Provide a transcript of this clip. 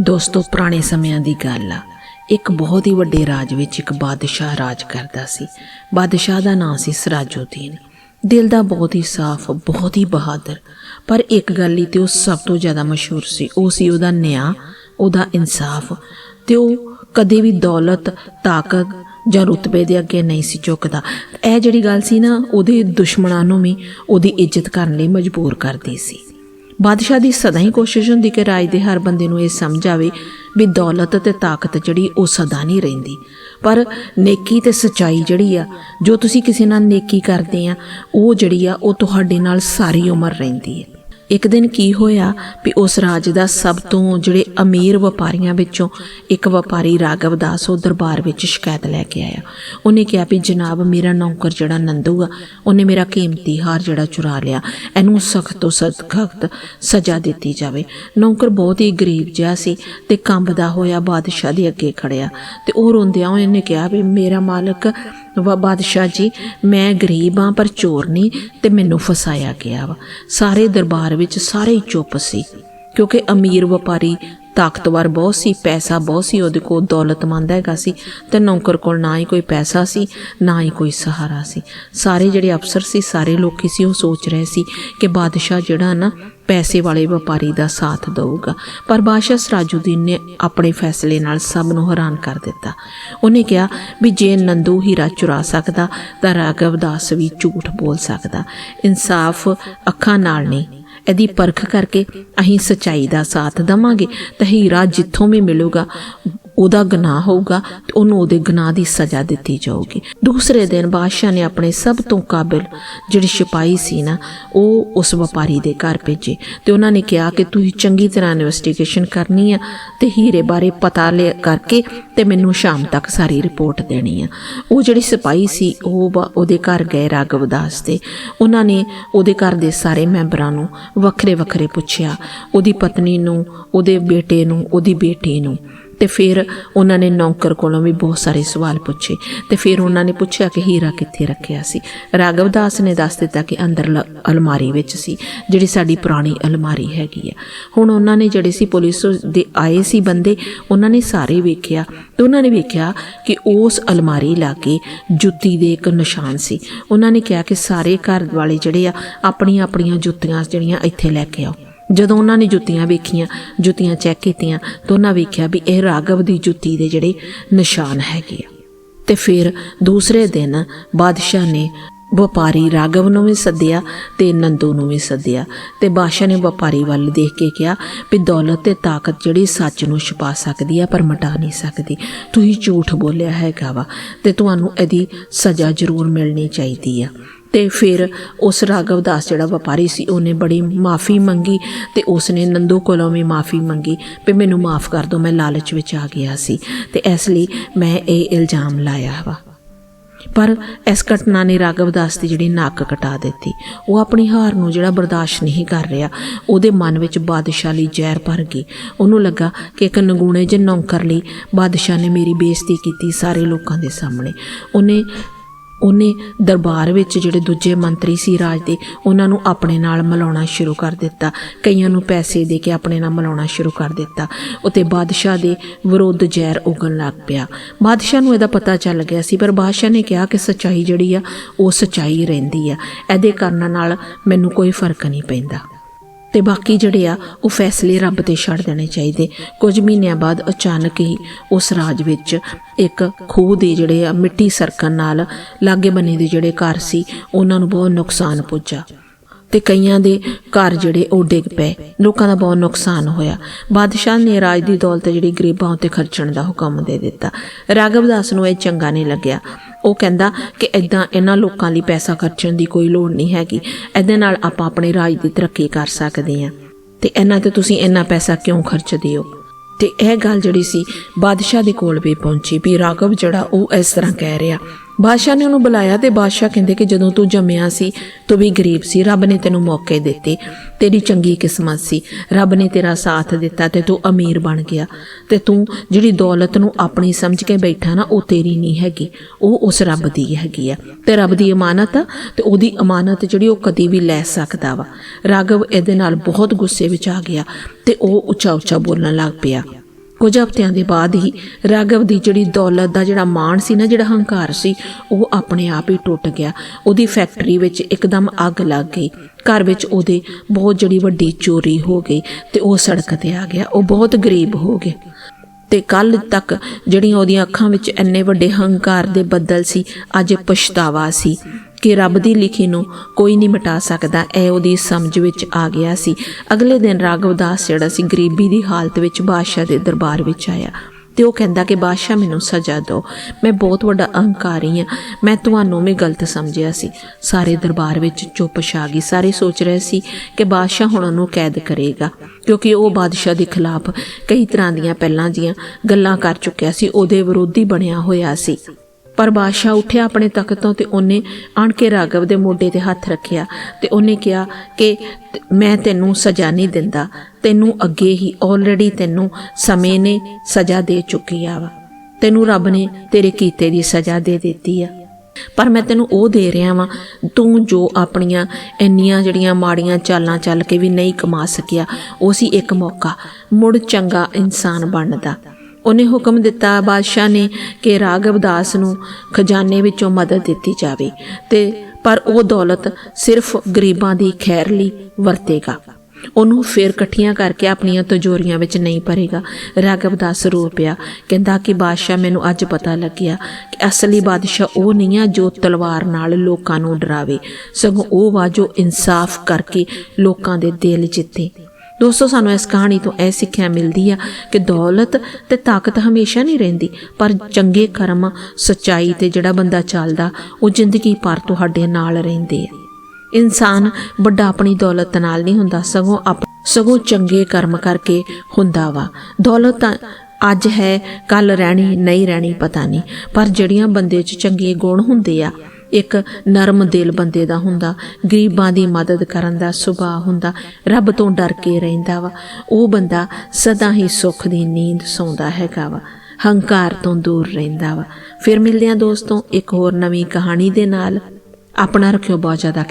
ਦੋਸਤੋ, ਪੁਰਾਣੇ ਸਮਿਆਂ ਦੀ ਗੱਲ ਆ। ਇੱਕ ਬਹੁਤ ਹੀ ਵੱਡੇ ਰਾਜ ਵਿੱਚ ਇੱਕ ਬਾਦਸ਼ਾਹ ਰਾਜ ਕਰਦਾ ਸੀ। ਬਾਦਸ਼ਾਹ ਦਾ ਨਾਂ ਸੀ ਸਰਾਜੁਦੀਨ। ਦਿਲ ਦਾ ਬਹੁਤ ਹੀ ਸਾਫ਼, ਬਹੁਤ ਹੀ ਬਹਾਦਰ। ਪਰ ਇੱਕ ਗੱਲ ਹੀ ਤੇ ਉਹ ਸਭ ਤੋਂ ਜ਼ਿਆਦਾ ਮਸ਼ਹੂਰ ਸੀ। ਉਹ ਸੀ ਉਹਦਾ ਨਿਆਂ, ਉਹਦਾ ਇਨਸਾਫ। ਤੇ ਉਹ ਕਦੇ ਵੀ ਦੌਲਤ, ਤਾਕਤ ਜਾਂ ਰੁਤਬੇ ਦੇ ਅੱਗੇ ਨਹੀਂ ਸੀ ਝੁਕਦਾ। ਇਹ ਜਿਹੜੀ ਗੱਲ ਸੀ ਨਾ, ਉਹਦੇ ਦੁਸ਼ਮਣਾਂ ਨੂੰ ਵੀ ਉਹਦੀ ਇੱਜ਼ਤ ਕਰਨ ਲਈ ਮਜਬੂਰ ਕਰਦੀ ਸੀ। ਬਾਦਸ਼ਾਹ ਦੀ ਸਦਾ ਹੀ ਕੋਸ਼ਿਸ਼ ਹੁੰਦੀ ਕਿ ਰਾਜ ਦੇ ਹਰ ਬੰਦੇ ਨੂੰ ਇਹ ਸਮਝ ਆਵੇ ਵੀ ਦੌਲਤ ਤੇ ਤਾਕਤ ਜਿਹੜੀ ਉਹ ਸਦਾ ਨਹੀਂ ਰਹਿੰਦੀ। ਪਰ ਨੇਕੀ ਤੇ ਸਚਾਈ ਜਿਹੜੀ ਆ, ਜੋ ਤੁਸੀਂ ਕਿਸੇ ਨਾਲ ਨੇਕੀ ਕਰਦੇ ਆ, ਉਹ ਜਿਹੜੀ ਆ, ਉਹ ਤੁਹਾਡੇ ਨਾਲ ਸਾਰੀ ਉਮਰ ਰਹਿੰਦੀ ਹੈ। ਇੱਕ ਦਿਨ ਕੀ ਹੋਇਆ ਵੀ ਉਸ ਰਾਜ ਦਾ ਸਭ ਤੋਂ ਜਿਹੜੇ ਅਮੀਰ ਵਪਾਰੀਆਂ ਵਿੱਚੋਂ ਇੱਕ ਵਪਾਰੀ ਰਾਗਵ ਦਾਸ ਉਹ ਦਰਬਾਰ ਵਿੱਚ ਸ਼ਿਕਾਇਤ ਲੈ ਕੇ ਆਇਆ। ਉਹਨੇ ਕਿਹਾ ਵੀ ਜਨਾਬ, ਮੇਰਾ ਨੌਕਰ ਜਿਹੜਾ ਨੰਦੂ ਆ, ਉਹਨੇ ਮੇਰਾ ਕੀਮਤੀ ਹਾਰ ਜਿਹੜਾ ਚੁਰਾ ਲਿਆ। ਇਹਨੂੰ ਸਖਤ ਤੋਂ ਸਖਤ ਸਜ਼ਾ ਦਿੱਤੀ ਜਾਵੇ। ਨੌਕਰ ਬਹੁਤ ਹੀ ਗਰੀਬ ਜਿਹਾ ਸੀ ਤੇ ਕੰਬਦਾ ਹੋਇਆ ਬਾਦਸ਼ਾਹ ਦੇ ਅੱਗੇ ਖੜਿਆ। ਤੇ ਉਹ ਰੋਂਦਿਆਂ ਹੋਏ ਨੇ ਕਿਹਾ ਵੀ, ਮੇਰਾ ਮਾਲਕ ਵਾ, ਬਾਦਸ਼ਾਹ ਜੀ, ਮੈਂ ਗਰੀਬ ਹਾਂ ਪਰ ਚੋਰ ਨਹੀਂ ਤੇ ਮੈਨੂੰ ਫਸਾਇਆ ਗਿਆ ਵਾ। ਸਾਰੇ ਦਰਬਾਰ ਵਿੱਚ ਸਾਰੇ ਚੁੱਪ ਸੀ, ਕਿਉਂਕਿ ਅਮੀਰ ਵਪਾਰੀ ਤਾਕਤਵਰ ਬਹੁਤ ਸੀ, ਪੈਸਾ ਬਹੁਤ ਸੀ, ਉਹਦੇ ਕੋਲ ਦੌਲਤਮੰਦ ਹੈਗਾ ਸੀ, ਤੇ ਨੌਕਰ ਕੋਲ ਨਾ ਹੀ ਕੋਈ ਪੈਸਾ ਸੀ, ਨਾ ਹੀ ਕੋਈ ਸਹਾਰਾ ਸੀ। ਸਾਰੇ ਜਿਹੜੇ ਅਫਸਰ ਸੀ, ਸਾਰੇ ਲੋਕੀ ਸੀ, ਉਹ ਸੋਚ ਰਹੇ ਸੀ ਕਿ ਬਾਦਸ਼ਾਹ ਜਿਹੜਾ ਨਾ ਪੈਸੇ ਵਾਲੇ ਵਪਾਰੀ ਦਾ ਸਾਥ ਦੇਊਗਾ। ਪਰ ਬਾਦਸ਼ਾਹ ਸਰਾਜੁਦੀਨ ਨੇ ਆਪਣੇ ਫੈਸਲੇ ਨਾਲ ਸਭ ਨੂੰ ਹੈਰਾਨ ਕਰ ਦਿੱਤਾ। ਉਹਨੇ ਕਿਹਾ ਵੀ ਜੇ ਨੰਦੂ ਹੀਰਾ ਚੁਰਾ ਸਕਦਾ, ਤਾਂ ਰਾਘਵ ਦਾਸ ਵੀ ਝੂਠ ਬੋਲ ਸਕਦਾ। ਇਨਸਾਫ ਅੱਖਾਂ ਨਾਲ ਨਹੀਂ। ਇਹਦੀ ਪਰਖ ਕਰਕੇ ਅਸੀਂ ਸਚਾਈ ਦਾ ਸਾਥ ਦਵਾਂਗੇ, ਤਾਂ ਹੀਰਾ ਜਿੱਥੋਂ ਵੀ ਮਿਲੂਗਾ ਉਹਦਾ ਗੁਨਾਹ ਹੋਊਗਾ ਤੇ ਉਹਨੂੰ ਉਹਦੇ ਗੁਨਾਹ ਦੀ ਸਜ਼ਾ ਦਿੱਤੀ ਜਾਊਗੀ। ਦੂਸਰੇ ਦਿਨ ਬਾਦਸ਼ਾਹ ਨੇ ਆਪਣੇ ਸਭ ਤੋਂ ਕਾਬਿਲ ਜਿਹੜੀ ਸਿਪਾਹੀ ਸੀ ਨਾ, ਉਹ ਉਸ ਵਪਾਰੀ ਦੇ ਘਰ ਭੇਜੇ ਤੇ ਉਹਨਾਂ ਨੇ ਕਿਹਾ ਕਿ ਤੁਸੀਂ ਚੰਗੀ ਤਰ੍ਹਾਂ ਇਨਵੈਸਟੀਗੇਸ਼ਨ ਕਰਨੀ ਆ ਤੇ ਹੀਰੇ ਬਾਰੇ ਪਤਾ ਲੈ ਕਰਕੇ ਤੇ ਮੈਨੂੰ ਸ਼ਾਮ ਤੱਕ ਸਾਰੀ ਰਿਪੋਰਟ ਦੇਣੀ ਆ। ਉਹ ਜਿਹੜੀ ਸਿਪਾਹੀ ਸੀ, ਉਹ ਉਹਦੇ ਘਰ ਗਏ ਰਾਘਵ ਦਾਸ ਤੇ ਉਹਨਾਂ ਨੇ ਉਹਦੇ ਘਰ ਦੇ ਸਾਰੇ ਮੈਂਬਰਾਂ ਨੂੰ ਵੱਖਰੇ ਵੱਖਰੇ ਪੁੱਛਿਆ, ਉਹਦੀ ਪਤਨੀ ਨੂੰ, ਉਹਦੇ ਬੇਟੇ ਨੂੰ, ਉਹਦੀ ਬੇਟੀ ਨੂੰ। ਤੇ ਫਿਰ ਉਹਨਾਂ ਨੇ ਨੌਕਰ ਕੋਲੋਂ ਵੀ ਬਹੁਤ ਸਾਰੇ ਸਵਾਲ ਪੁੱਛੇ ਤੇ ਫਿਰ ਉਹਨਾਂ ਨੇ ਪੁੱਛਿਆ ਕਿ ਹੀਰਾ ਕਿੱਥੇ ਰੱਖਿਆ ਸੀ। ਰਾਘਵ ਦਾਸ ਨੇ ਦੱਸ ਦਿੱਤਾ ਕਿ ਅੰਦਰ ਲ- ਅਲਮਾਰੀ ਵਿੱਚ ਸੀ, ਜਿਹੜੀ ਸਾਡੀ ਪੁਰਾਣੀ ਅਲਮਾਰੀ ਹੈਗੀ ਆ। ਹੁਣ ਉਹਨਾਂ ਨੇ ਜਿਹੜੇ ਸੀ ਪੁਲਿਸ ਦੇ ਆਏ ਸੀ ਬੰਦੇ, ਉਹਨਾਂ ਨੇ ਸਾਰੇ ਵੇਖਿਆ ਤੇ ਉਹਨਾਂ ਨੇ ਵੇਖਿਆ ਕਿ ਉਸ ਅਲਮਾਰੀ ਲਾਗੇ ਜੁੱਤੀ ਦੇ ਇੱਕ ਨਿਸ਼ਾਨ ਸੀ। ਉਹਨਾਂ ਨੇ ਕਿਹਾ ਕਿ ਸਾਰੇ ਘਰ ਵਾਲੇ ਜਿਹੜੇ ਆ ਆਪਣੀਆਂ ਆਪਣੀਆਂ ਜੁੱਤੀਆਂ ਜਿਹੜੀਆਂ ਇੱਥੇ ਲੈ ਕੇ ਆਓ। ਜਦੋਂ ਉਹਨਾਂ ਨੇ ਜੁੱਤੀਆਂ ਵੇਖੀਆਂ, ਜੁੱਤੀਆਂ ਚੈੱਕ ਕੀਤੀਆਂ, ਤਾਂ ਉਹਨਾਂ ਵੇਖਿਆ ਵੀ ਇਹ ਰਾਘਵ ਦੀ ਜੁੱਤੀ ਦੇ ਜਿਹੜੇ ਨਿਸ਼ਾਨ ਹੈਗੇ ਆ। ਤੇ ਫਿਰ ਦੂਸਰੇ ਦਿਨ ਬਾਦਸ਼ਾਹ ਨੇ ਵਪਾਰੀ ਰਾਘਵ ਨੂੰ ਵੀ ਸੱਦਿਆ ਤੇ ਨੰਦੂ ਨੂੰ ਵੀ ਸੱਦਿਆ ਤੇ ਬਾਦਸ਼ਾਹ ਨੇ ਵਪਾਰੀ ਵੱਲ ਦੇਖ ਕੇ ਕਿਹਾ ਵੀ ਦੌਲਤ ਤੇ ਤਾਕਤ ਜਿਹੜੀ ਸੱਚ ਨੂੰ ਛੁਪਾ ਸਕਦੀ ਆ ਪਰ ਮਿਟਾ ਨਹੀਂ ਸਕਦੀ। ਤੁਸੀਂ ਝੂਠ ਬੋਲਿਆ ਹੈਗਾ ਵਾ ਤੇ ਤੁਹਾਨੂੰ ਇਹਦੀ ਸਜ਼ਾ ਜ਼ਰੂਰ ਮਿਲਣੀ ਚਾਹੀਦੀ ਆ। ਤੇ ਫਿਰ ਉਸ ਰਾਘਵ ਦਾਸ ਜਿਹੜਾ ਵਪਾਰੀ ਸੀ, ਉਹਨੇ ਬੜੀ ਮਾਫੀ ਮੰਗੀ ਤੇ ਉਸਨੇ ਨੰਦੂ ਕੋਲੋਂ ਵੀ ਮਾਫੀ ਮੰਗੀ ਵੀ ਮੈਨੂੰ ਮਾਫ ਕਰ ਦਿਓ ਮੈਂ ਲਾਲਚ ਵਿੱਚ ਆ ਗਿਆ ਸੀ ਤੇ ਇਸ ਲਈ ਮੈਂ ਇਹ ਇਲਜ਼ਾਮ ਲਾਇਆ ਵਾ। ਪਰ ਇਸ ਘਟਨਾ ਨੇ ਰਾਘਵ ਦਾਸ ਦੀ ਜਿਹੜੀ ਨੱਕ ਕਟਾ ਦਿੱਤੀ। ਉਹ ਆਪਣੀ ਹਾਰ ਨੂੰ ਜਿਹੜਾ ਬਰਦਾਸ਼ਤ ਨਹੀਂ ਕਰ ਰਿਹਾ, ਉਹਦੇ ਮਨ ਵਿੱਚ ਬਾਦਸ਼ਾਹ ਲਈ ਜ਼ਹਿਰ ਭਰ ਗਈ। ਉਹਨੂੰ ਲੱਗਾ ਕਿ ਇੱਕ ਨਗੂਣੇ ਜਿਹੇ ਨੌਕਰ ਲਈ ਬਾਦਸ਼ਾਹ ਨੇ ਮੇਰੀ ਬੇਇੱਜ਼ਤੀ ਕੀਤੀ ਸਾਰੇ ਲੋਕਾਂ ਦੇ ਸਾਹਮਣੇ। ਉਹਨੇ ਉਹਨੇ ਦਰਬਾਰ ਵਿੱਚ ਜਿਹੜੇ ਦੂਜੇ ਮੰਤਰੀ ਸੀ ਰਾਜ ਦੇ, ਉਹਨਾਂ ਨੂੰ ਆਪਣੇ ਨਾਲ ਮਿਲਾਉਣਾ ਸ਼ੁਰੂ ਕਰ ਦਿੱਤਾ। ਕਈਆਂ ਨੂੰ ਪੈਸੇ ਦੇ ਕੇ ਆਪਣੇ ਨਾਲ ਮਿਲਾਉਣਾ ਸ਼ੁਰੂ ਕਰ ਦਿੱਤਾ। ਉਤੇ ਬਾਦਸ਼ਾਹ ਦੇ ਵਿਰੁੱਧ ਜ਼ਹਿਰ ਉਗਣ ਲੱਗ ਪਿਆ। ਬਾਦਸ਼ਾਹ ਨੂੰ ਇਹਦਾ ਪਤਾ ਚੱਲ ਗਿਆ ਸੀ, ਪਰ ਬਾਦਸ਼ਾਹ ਨੇ ਕਿਹਾ ਕਿ ਸੱਚਾਈ ਜਿਹੜੀ ਆ, ਉਹ ਸੱਚਾਈ ਰਹਿੰਦੀ ਆ। ਇਹਦੇ ਕਰਨ ਨਾਲ ਮੈਨੂੰ ਕੋਈ ਫ਼ਰਕ ਨਹੀਂ ਪੈਂਦਾ। ਤੇ ਬਾਕੀ ਜਿਹੜੇ ਆ, ਉਹ ਫੈਸਲੇ ਰੱਬ ਤੇ ਛੱਡ ਦੇਣੇ ਚਾਹੀਦੇ। ਕੁਝ ਮਹੀਨਿਆਂ ਬਾਅਦ ਅਚਾਨਕ ਹੀ ਉਸ ਰਾਜ ਵਿੱਚ ਇੱਕ ਖੂਹ ਦੇ ਜਿਹੜੇ ਆ, ਮਿੱਟੀ ਸਰਕਣ ਨਾਲ ਲਾਗੇ ਬੰਨੇ ਦੇ ਜਿਹੜੇ ਘਰ ਸੀ, ਉਹਨਾਂ ਨੂੰ ਬਹੁਤ ਨੁਕਸਾਨ ਪੁੱਜਾ। ਤੇ ਕਈਆਂ ਦੇ ਘਰ ਜਿਹੜੇ ਉਹ ਡਿੱਗ ਪਏ। ਲੋਕਾਂ ਦਾ ਬਹੁਤ ਨੁਕਸਾਨ ਹੋਇਆ। ਬਾਦਸ਼ਾਹ ਨੇ ਰਾਜ ਦੀ ਦੌਲਤ ਜਿਹੜੀ ਗਰੀਬਾਂ ਉੱਤੇ ਖਰਚਣ ਦਾ ਹੁਕਮ ਦੇ ਦਿੱਤਾ। ਰਾਘਵ ਦਾਸ ਨੂੰ ਇਹ ਚੰਗਾ ਨਹੀਂ ਲੱਗਿਆ। ਉਹ ਕਹਿੰਦਾ ਕਿ ਐਦਾਂ ਇਹਨਾਂ ਲੋਕਾਂ ਲਈ ਪੈਸਾ ਖਰਚਣ ਦੀ ਕੋਈ ਲੋੜ ਨਹੀਂ ਹੈਗੀ। ਇਹਦੇ ਨਾਲ ਆਪਾਂ ਆਪਣੇ ਰਾਜ ਦੀ ਤਰੱਕੀ ਕਰ ਸਕਦੇ ਹਾਂ। ਤੇ ਇਹਨਾਂ ਤੇ ਤੁਸੀਂ ਇੰਨਾ ਪੈਸਾ ਕਿਉਂ ਖਰਚਦੇ ਹੋ? ਤੇ ਇਹ ਗੱਲ ਜਿਹੜੀ ਸੀ, ਬਾਦਸ਼ਾਹ ਦੇ ਕੋਲ ਵੀ ਪਹੁੰਚੀ ਵੀ ਰਾਘਵ ਜਿਹੜਾ ਉਹ ਇਸ ਤਰ੍ਹਾਂ ਕਹਿ ਰਿਹਾ ਬਾਦਸ਼ਾਹ ਨੇ ਉਹਨੂੰ ਬੁਲਾਇਆ ਤੇ ਬਾਦਸ਼ਾਹ ਕਹਿੰਦੇ ਕਿ ਜਦੋਂ ਤੂੰ ਜੰਮਿਆ ਸੀ, ਤੂੰ ਵੀ ਗਰੀਬ ਸੀ, ਰੱਬ ਨੇ ਤੈਨੂੰ ਮੌਕੇ ਦਿੱਤੇ। ਤੇਰੀ ਚੰਗੀ ਕਿਸਮਤ ਸੀ। ਰੱਬ ਨੇ ਤੇਰਾ ਸਾਥ ਦਿੱਤਾ ਤੇ ਤੂੰ ਅਮੀਰ ਬਣ ਗਿਆ। ਤੇ ਤੂੰ ਜਿਹੜੀ ਦੌਲਤ ਨੂੰ ਆਪਣੀ ਸਮਝ ਕੇ ਬੈਠਾ ਨਾ, ਉਹ ਤੇਰੀ ਨਹੀਂ ਹੈਗੀ। ਉਹ ਉਸ ਰੱਬ ਦੀ ਹੈਗੀ ਆ। ਤੇ ਰੱਬ ਦੀ ਅਮਾਨਤ ਆ ਤੇ ਉਹਦੀ ਅਮਾਨਤ ਜਿਹੜੀ ਉਹ ਕਦੀ ਵੀ ਲੈ ਸਕਦਾ ਵਾ। ਰਾਘਵ ਇਹਦੇ ਨਾਲ ਬਹੁਤ ਗੁੱਸੇ ਵਿੱਚ ਆ ਗਿਆ ਤੇ ਉਹ ਉੱਚਾ ਉੱਚਾ ਬੋਲਣ ਲੱਗ ਪਿਆ। ਕੁਝ ਹਫ਼ਤਿਆਂ ਦੇ ਬਾਅਦ ਹੀ ਰਾਘਵ ਦੀ ਜਿਹੜੀ ਦੌਲਤ ਦਾ ਜਿਹੜਾ ਮਾਣ ਸੀ ਨਾ, ਜਿਹੜਾ ਹੰਕਾਰ ਸੀ, ਉਹ ਆਪਣੇ ਆਪ ਹੀ ਟੁੱਟ ਗਿਆ। ਉਹਦੀ ਫੈਕਟਰੀ ਵਿੱਚ ਇੱਕਦਮ ਅੱਗ ਲੱਗ ਗਈ। ਘਰ ਵਿੱਚ ਉਹਦੇ ਬਹੁਤ ਜਿਹੜੀ ਵੱਡੀ ਚੋਰੀ ਹੋ ਗਈ ਤੇ ਉਹ ਸੜਕ ਤੇ ਆ ਗਿਆ। ਉਹ ਬਹੁਤ ਗਰੀਬ ਹੋ ਗਿਆ। ਤੇ ਕੱਲ ਤੱਕ ਜਿਹੜੀਆਂ ਉਹਦੀਆਂ ਅੱਖਾਂ ਵਿੱਚ ਇੰਨੇ ਵੱਡੇ ਹੰਕਾਰ ਦੇ ਬੱਦਲ ਸੀ, ਅੱਜ ਪਛਤਾਵਾ ਸੀ। ਕਿ ਰੱਬ ਦੀ ਲਿਖੀ ਨੂੰ ਕੋਈ ਨਹੀਂ ਮਿਟਾ ਸਕਦਾ। ਇਹ ਉਹਦੀ ਸਮਝ ਵਿੱਚ ਆ ਗਿਆ ਸੀ। ਅਗਲੇ ਦਿਨ ਰਾਘਵ ਦਾਸ ਜਿਹੜਾ ਸੀ, ਗਰੀਬੀ ਦੀ ਹਾਲਤ ਵਿੱਚ ਬਾਦਸ਼ਾਹ ਦੇ ਦਰਬਾਰ ਵਿੱਚ ਆਇਆ। ਤੇ ਉਹ ਕਹਿੰਦਾ ਕਿ, ਬਾਦਸ਼ਾਹ, ਮੈਨੂੰ ਸਜ਼ਾ ਦਿਓ। ਮੈਂ ਬਹੁਤ ਵੱਡਾ ਅਹੰਕਾਰੀ ਹਾਂ। ਮੈਂ ਤੁਹਾਨੂੰ ਵੀ ਗਲਤ ਸਮਝਿਆ ਸੀ। ਸਾਰੇ ਦਰਬਾਰ ਵਿੱਚ ਚੁੱਪ ਛਾ ਗਈ। ਸਾਰੇ ਸੋਚ ਰਹੇ ਸੀ ਕਿ ਬਾਦਸ਼ਾਹ ਹੁਣ ਉਹਨੂੰ ਕੈਦ ਕਰੇਗਾ। ਕਿਉਂਕਿ ਉਹ ਬਾਦਸ਼ਾਹ ਦੇ ਖਿਲਾਫ ਕਈ ਤਰ੍ਹਾਂ ਦੀਆਂ ਪਹਿਲਾਂ ਜੀਆਂ ਗੱਲਾਂ ਕਰ ਚੁੱਕਿਆ ਸੀ। ਉਹਦੇ ਵਿਰੋਧੀ ਬਣਿਆ ਹੋਇਆ ਸੀ। ਪਰ ਬਾਦਸ਼ਾਹ ਉੱਠਿਆ ਆਪਣੇ ਤਖਤ ਤੋਂ ਤੇ ਉਹਨੇ ਆਣ ਕੇ ਰਾਘਵ ਦੇ ਮੋਢੇ ਤੇ ਹੱਥ ਰੱਖਿਆ ਤੇ ਉਹਨੇ ਕਿਹਾ ਕਿ ਮੈਂ ਤੈਨੂੰ ਸਜ਼ਾ ਨਹੀਂ ਦਿੰਦਾ, ਤੈਨੂੰ ਅੱਗੇ ਹੀ ਆਲਰੇਡੀ ਤੈਨੂੰ ਸਮੇਂ ਨੇ ਸਜ਼ਾ ਦੇ ਚੁੱਕੀ ਆ ਵਾ। ਤੈਨੂੰ ਰੱਬ ਨੇ ਤੇਰੇ ਕੀਤੇ ਦੀ ਸਜ਼ਾ ਦੇ ਦਿੱਤੀ ਆ। ਪਰ ਮੈਂ ਤੈਨੂੰ ਉਹ ਦੇ ਰਿਹਾ ਵਾਂ, ਤੂੰ ਜੋ ਆਪਣੀਆਂ ਇੰਨੀਆਂ ਜਿਹੜੀਆਂ ਮਾੜੀਆਂ ਚਾਲਾਂ ਚੱਲ ਕੇ ਵੀ ਨਹੀਂ ਕਮਾ ਸਕਿਆ, ਉਹ ਸੀ ਇੱਕ ਮੌਕਾ, ਮੁੜ ਚੰਗਾ ਇਨਸਾਨ ਬਣਨ ਦਾ ਉਹਨੇ ਹੁਕਮ ਦਿੱਤਾ ਬਾਦਸ਼ਾਹ ਨੇ ਕਿ ਰਾਘਵ ਦਾਸ ਨੂੰ ਖਜ਼ਾਨੇ ਵਿੱਚੋਂ ਮਦਦ ਦਿੱਤੀ ਜਾਵੇ ਤੇ ਪਰ ਉਹ ਦੌਲਤ ਸਿਰਫ ਗਰੀਬਾਂ ਦੀ ਖੈਰ ਲਈ ਵਰਤੇਗਾ। ਉਹਨੂੰ ਫੇਰ ਇਕੱਠੀਆਂ ਕਰਕੇ ਆਪਣੀਆਂ ਤਜੋਰੀਆਂ ਵਿੱਚ ਨਹੀਂ ਭਰੇਗਾ। ਰਾਘਵ ਦਾਸ ਰੋ ਪਿਆ, ਕਹਿੰਦਾ ਕਿ ਬਾਦਸ਼ਾਹ, ਮੈਨੂੰ ਅੱਜ ਪਤਾ ਲੱਗਿਆ ਕਿ ਅਸਲੀ ਬਾਦਸ਼ਾਹ ਉਹ ਨਹੀਂ ਆ ਜੋ ਤਲਵਾਰ ਨਾਲ ਲੋਕਾਂ ਨੂੰ ਡਰਾਵੇ। ਸਗੋਂ ਉਹ ਵਾ ਜੋ ਇਨਸਾਫ ਕਰਕੇ ਲੋਕਾਂ ਦੇ ਦਿਲ ਜਿੱਤੇ। ਦੋਸਤੋ, ਸਾਨੂੰ ਇਸ ਕਹਾਣੀ ਤੋਂ ਇਹ ਸਿੱਖਿਆ ਮਿਲਦੀ ਆ ਕਿ ਦੌਲਤ ਤੇ ਤਾਕਤ ਹਮੇਸ਼ਾ ਨਹੀਂ ਰਹਿੰਦੀ, ਪਰ ਚੰਗੇ ਕਰਮ, ਸਚਾਈ ਤੇ ਜਿਹੜਾ ਬੰਦਾ ਚੱਲਦਾ, ਉਹ ਜ਼ਿੰਦਗੀ ਭਰ ਤੁਹਾਡੇ ਨਾਲ ਰਹਿੰਦੇ ਆ। ਇਨਸਾਨ ਵੱਡਾ ਆਪਣੀ ਦੌਲਤ ਨਾਲ ਨਹੀਂ ਹੁੰਦਾ, ਸਗੋਂ ਆਪ- ਸਗੋਂ ਚੰਗੇ ਕਰਮ ਕਰਕੇ ਹੁੰਦਾ ਵਾ। ਦੌਲਤ ਅੱਜ ਹੈ ਕੱਲ ਰਹਿਣੀ, ਨਹੀਂ ਰਹਿਣੀ, ਪਤਾ ਨਹੀਂ, ਪਰ ਜਿਹੜੀਆਂ ਬੰਦੇ 'ਚ ਚੰਗੇ ਗੁਣ ਹੁੰਦੇ ਆ ਇੱਕ ਨਰਮ ਦਿਲ ਬੰਦੇ ਦਾ ਹੁੰਦਾ, ਗਰੀਬਾਂ ਦੀ ਮਦਦ ਕਰਨ ਦਾ ਸੁਭਾਅ ਹੁੰਦਾ, ਰੱਬ ਤੋਂ ਡਰ ਕੇ ਰਹਿੰਦਾ ਵਾ। ਉਹ ਬੰਦਾ ਸਦਾ ਹੀ ਸੁੱਖ ਦੀ ਨੀਂਦ ਸੌਂਦਾ ਹੈਗਾ ਵਾ, ਹੰਕਾਰ ਤੋਂ ਦੂਰ ਰਹਿੰਦਾ ਵਾ। ਫਿਰ ਮਿਲਦੇ ਹਾਂ ਦੋਸਤੋ, ਇੱਕ ਹੋਰ ਨਵੀਂ ਕਹਾਣੀ ਦੇ ਨਾਲ ਆਪਣਾ ਰੱਖਿਓ ਬਹੁਤ ਜ਼ਿਆਦਾ